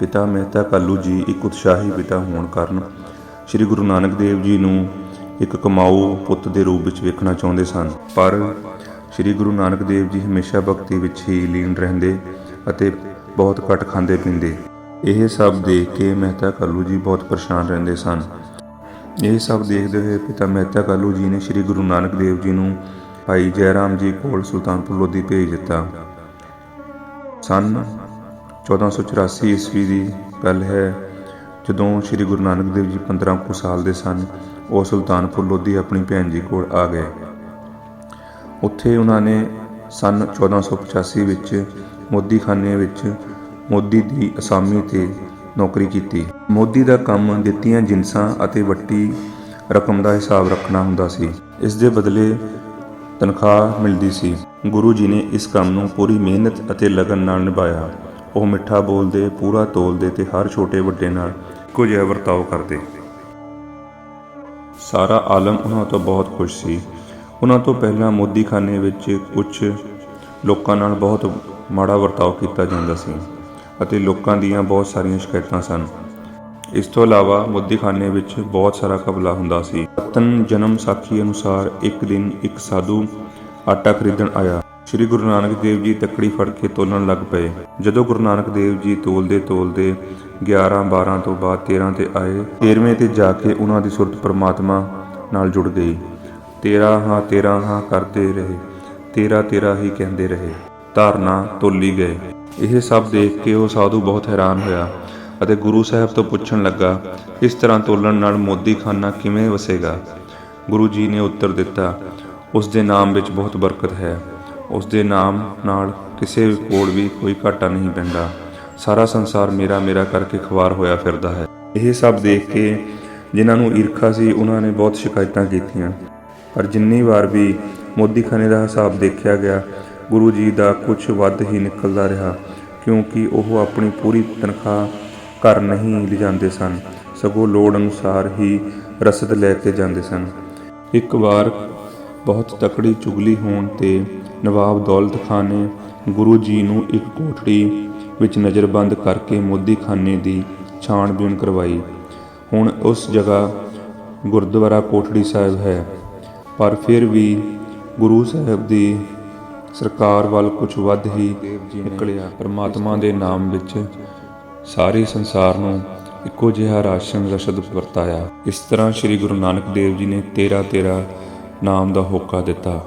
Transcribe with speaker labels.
Speaker 1: ਪਿਤਾ ਮਹਿਤਾ ਕਾਲੂ ਜੀ ਇੱਕ ਉਤਸ਼ਾਹੀ ਪਿਤਾ ਹੋਣ ਕਾਰਨ ਸ੍ਰੀ ਗੁਰੂ ਨਾਨਕ ਦੇਵ ਜੀ ਨੂੰ ਇੱਕ ਕਮਾਊ ਪੁੱਤ ਦੇ ਰੂਪ ਵਿੱਚ ਵੇਖਣਾ ਚਾਹੁੰਦੇ ਸਨ। ਪਰ ਸ੍ਰੀ ਗੁਰੂ ਨਾਨਕ ਦੇਵ ਜੀ ਹਮੇਸ਼ਾ ਭਗਤੀ ਵਿੱਚ ਹੀ ਲੀਨ ਰਹਿੰਦੇ ਅਤੇ ਬਹੁਤ ਘੱਟ ਖਾਂਦੇ ਪੀਂਦੇ। ਇਹ ਸਭ ਦੇਖ ਕੇ ਮਹਿਤਾ ਕਾਲੂ ਜੀ ਬਹੁਤ ਪਰੇਸ਼ਾਨ ਰਹਿੰਦੇ ਸਨ। ਇਹ ਸਭ ਦੇਖਦੇ ਹੋਏ ਪਿਤਾ ਮਹਿਤਾ ਕਾਲੂ ਜੀ ਨੇ ਸ੍ਰੀ ਗੁਰੂ ਨਾਨਕ ਦੇਵ ਜੀ ਨੂੰ ਭਾਈ ਜੈ ਰਾਮ ਜੀ ਕੋਲ ਸੁਲਤਾਨਪੁਰ ਲੋਧੀ ਭੇਜ ਦਿੱਤਾ। ਸਨ 1484 ਈਸਵੀ ਦੀ ਗੱਲ ਹੈ, ਜਦੋਂ ਸ੍ਰੀ ਗੁਰੂ ਨਾਨਕ ਦੇਵ ਜੀ 15 ਕੁ ਸਾਲ ਦੇ ਸਨ, ਉਹ ਸੁਲਤਾਨਪੁਰ ਲੋਧੀ ਆਪਣੀ ਭੈਣ ਜੀ ਕੋਲ ਆ ਗਏ। ਉੱਥੇ ਉਹਨਾਂ ਨੇ ਸਨ 1485 ਵਿੱਚ ਮੋਦੀਖਾਨੇ ਵਿੱਚ ਮੋਦੀ ਦੀ ਅਸਾਮੀ ਤੇ ਨੌਕਰੀ ਕੀਤੀ। ਮੋਦੀ ਦਾ ਕੰਮ ਦਿੱਤੀਆਂ ਜਿਨਸਾਂ ਅਤੇ ਵੱਟੀ ਰਕਮ ਦਾ ਹਿਸਾਬ ਰੱਖਣਾ ਹੁੰਦਾ ਸੀ। ਇਸ ਦੇ ਬਦਲੇ ਤਨਖਾਹ ਮਿਲਦੀ ਸੀ। ਗੁਰੂ ਜੀ ਨੇ ਇਸ ਕੰਮ ਨੂੰ ਪੂਰੀ ਮਿਹਨਤ ਅਤੇ ਲਗਨ ਨਾਲ ਨਿਭਾਇਆ। ਉਹ ਮਿੱਠਾ ਬੋਲਦੇ, ਪੂਰਾ ਤੋਲਦੇ ਤੇ ਹਰ ਛੋਟੇ ਵੱਡੇ ਨਾਲ ਕੁਝ ਵਰਤਾਓ ਕਰਦੇ। ਸਾਰਾ ਆਲਮ ਉਹਨਾਂ ਤੋਂ ਬਹੁਤ ਖੁਸ਼ ਸੀ। ਉਹਨਾਂ ਤੋਂ ਪਹਿਲਾਂ ਮੋਦੀਖਾਨੇ ਵਿੱਚ ਕੁਝ ਲੋਕਾਂ ਨਾਲ ਬਹੁਤ ਮਾੜਾ ਵਰਤਾਓ ਕੀਤਾ ਜਾਂਦਾ ਸੀ ਅਤੇ ਲੋਕਾਂ ਦੀਆਂ ਬਹੁਤ ਸਾਰੀਆਂ ਸ਼ਿਕਾਇਤਾਂ ਸਨ। ਇਸ ਤੋਂ ਇਲਾਵਾ ਮੋਦੀਖਾਨੇ ਵਿੱਚ ਬਹੁਤ ਸਾਰਾ ਕਬਲਾ ਹੁੰਦਾ ਸੀ। ਰਤਨ ਜਨਮ ਸਾਖੀ ਅਨੁਸਾਰ ਇੱਕ ਦਿਨ ਇੱਕ ਸਾਧੂ ਆਟਾ ਖਰੀਦਣ ਆਇਆ। ਸ੍ਰੀ ਗੁਰੂ ਨਾਨਕ ਦੇਵ ਜੀ ਤੱਕੜੀ ਫੜ ਕੇ ਤੋਲਣ ਲੱਗ ਪਏ। ਜਦੋਂ ਗੁਰੂ ਨਾਨਕ ਦੇਵ ਜੀ ਤੋਲਦੇ ਤੋਲਦੇ 11 12 ਤੋਂ ਬਾਅਦ 13 ਤੇ ਆਏ 13ਵੇਂ ਤੇ ਜਾ ਕੇ ਉਹਨਾਂ ਦੀ ਸੁਰਤ ਪਰਮਾਤਮਾ ਨਾਲ ਜੁੜ ਗਈ। ਤੇਰਾ ਹਾਂ ਤੇਰਾ ਹਾਂ ਕਰਦੇ ਰਹੇ। ਤੇਰਾ ਤੇਰਾ ਹੀ ਕਹਿੰਦੇ ਰਹੇ। ਧਾਰਨਾ ਤੋਲੀ ਗਏ। ਇਹ ਸਭ ਦੇਖ ਕੇ ਉਹ ਸਾਧੂ ਬਹੁਤ ਹੈਰਾਨ ਹੋਇਆ ਅਤੇ ਗੁਰੂ ਸਾਹਿਬ ਤੋਂ ਪੁੱਛਣ ਲੱਗਾ, ਇਸ ਤਰ੍ਹਾਂ ਤੋਲਣ ਨਾਲ ਮੋਦੀ ਖਾਨਾ ਕਿਵੇਂ ਵਸੇਗਾ? ਗੁਰੂ ਜੀ ਨੇ ਉੱਤਰ ਦਿੱਤਾ, ਉਸ ਦੇ ਨਾਮ ਵਿੱਚ ਬਹੁਤ ਬਰਕਤ ਹੈ। ਉਸ ਦੇ ਨਾਮ ਨਾਲ ਕਿਸੇ ਕੋਲ ਵੀ ਕੋਈ ਘਾਟਾ ਨਹੀਂ ਪੈਂਦਾ। ਸਾਰਾ ਸੰਸਾਰ ਮੇਰਾ ਮੇਰਾ ਕਰਕੇ ਖਵਾਰ ਹੋਇਆ ਫਿਰਦਾ ਹੈ। ਇਹ ਸਭ ਦੇਖ ਕੇ ਜਿਨ੍ਹਾਂ ਨੂੰ ਈਰਖਾ ਸੀ, ਉਹਨਾਂ ਨੇ ਬਹੁਤ ਸ਼ਿਕਾਇਤਾਂ ਕੀਤੀਆਂ। ਪਰ ਜਿੰਨੀ ਵਾਰ ਵੀ ਮੋਦੀਖਾਨੇ ਦਾ ਹਿਸਾਬ ਦੇਖਿਆ ਗਿਆ, ਗੁਰੂ ਜੀ ਦਾ ਕੁਝ ਵੱਧ ਹੀ ਨਿਕਲਦਾ ਰਿਹਾ, ਕਿਉਂਕਿ ਉਹ ਆਪਣੀ ਪੂਰੀ ਤਨਖਾਹ ਘਰ ਨਹੀਂ ਲਿਜਾਂਦੇ ਸਨ। ਸਗੋਂ ਲੋੜ ਅਨੁਸਾਰ ਹੀ ਰਸਦ ਲੈ ਕੇ ਜਾਂਦੇ ਸਨ। ਇੱਕ ਵਾਰ ਬਹੁਤ ਤਕੜੀ ਚੁਗਲੀ ਹੋਣ ਤੇ ਨਵਾਬ ਦੌਲਤ ਖਾਨ ਨੇ ਗੁਰੂ ਜੀ ਨੂੰ ਇੱਕ ਕੋਠੜੀ ਵਿੱਚ ਨਜ਼ਰਬੰਦ ਕਰਕੇ ਮੋਦੀਖਾਨੇ ਦੀ ਛਾਣਬੀਣ ਕਰਵਾਈ। ਹੁਣ ਉਸ ਜਗ੍ਹਾ ਗੁਰਦੁਆਰਾ ਕੋਠੜੀ ਸਾਹਿਬ ਹੈ। ਪਰ ਫਿਰ ਵੀ ਗੁਰੂ ਸਾਹਿਬ ਦੀ ਸਰਕਾਰ ਵੱਲ ਕੁਝ ਵੱਧ ਹੀ ਨਿਕਲਿਆ। ਪਰਮਾਤਮਾ ਦੇ ਨਾਮ ਵਿੱਚ ਸਾਰੇ ਸੰਸਾਰ ਨੂੰ ਇੱਕੋ ਜਿਹਾ ਰਾਸ਼ਨ ਰਸਦ ਵਰਤਾਇਆ। ਇਸ ਤਰ੍ਹਾਂ ਸ੍ਰੀ ਗੁਰੂ ਨਾਨਕ ਦੇਵ ਜੀ ਨੇ 13 13 ਨਾਮ ਦਾ ਹੋਕਾ ਦਿੱਤਾ।